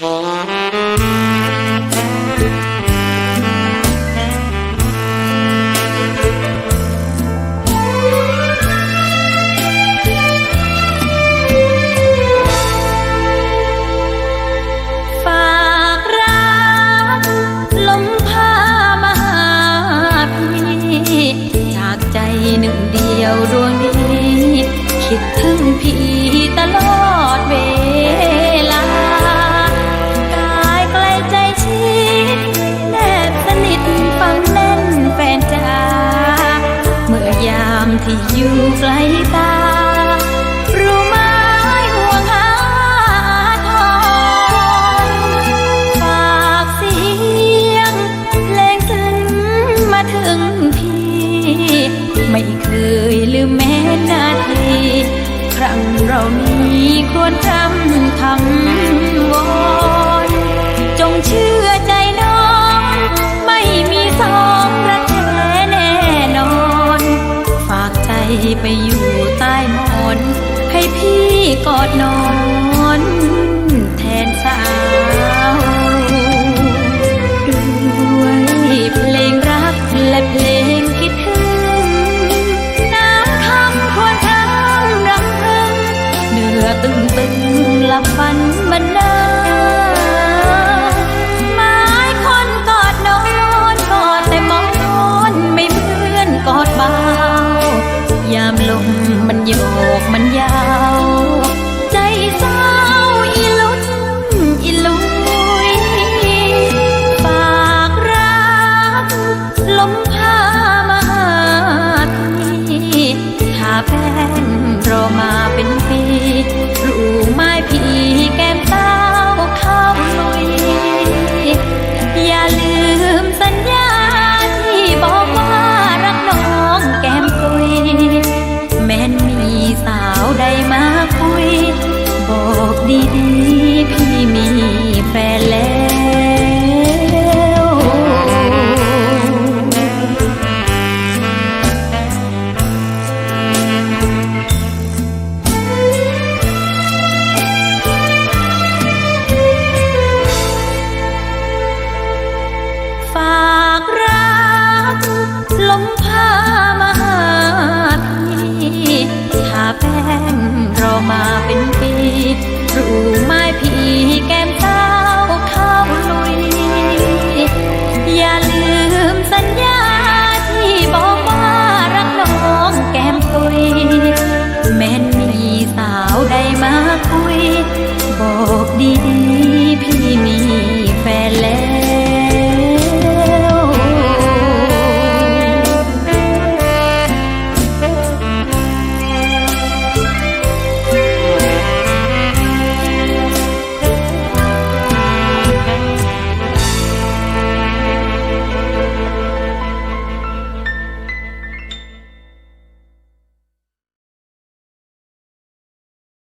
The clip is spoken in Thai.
ฝามที่อยู่ไกลตา รู้ไหมห่วงหาทองฝากเสียงเพลงถึงมาถึงพี่ ไม่เคยลืมแม้นาที ครั้งเรานี้ควรทำคำ พี่กอดนอนแทนสาวด้วยเพลงรักและเพลงคิดถึงน้ำคำควรทำรำพึงเหนือตึงตึงลับฝันบันเดา ป็นปีรู้ไหม มพามาหาพี่หาแป้งรอมาเป็นปีรู้ไหมพี่แก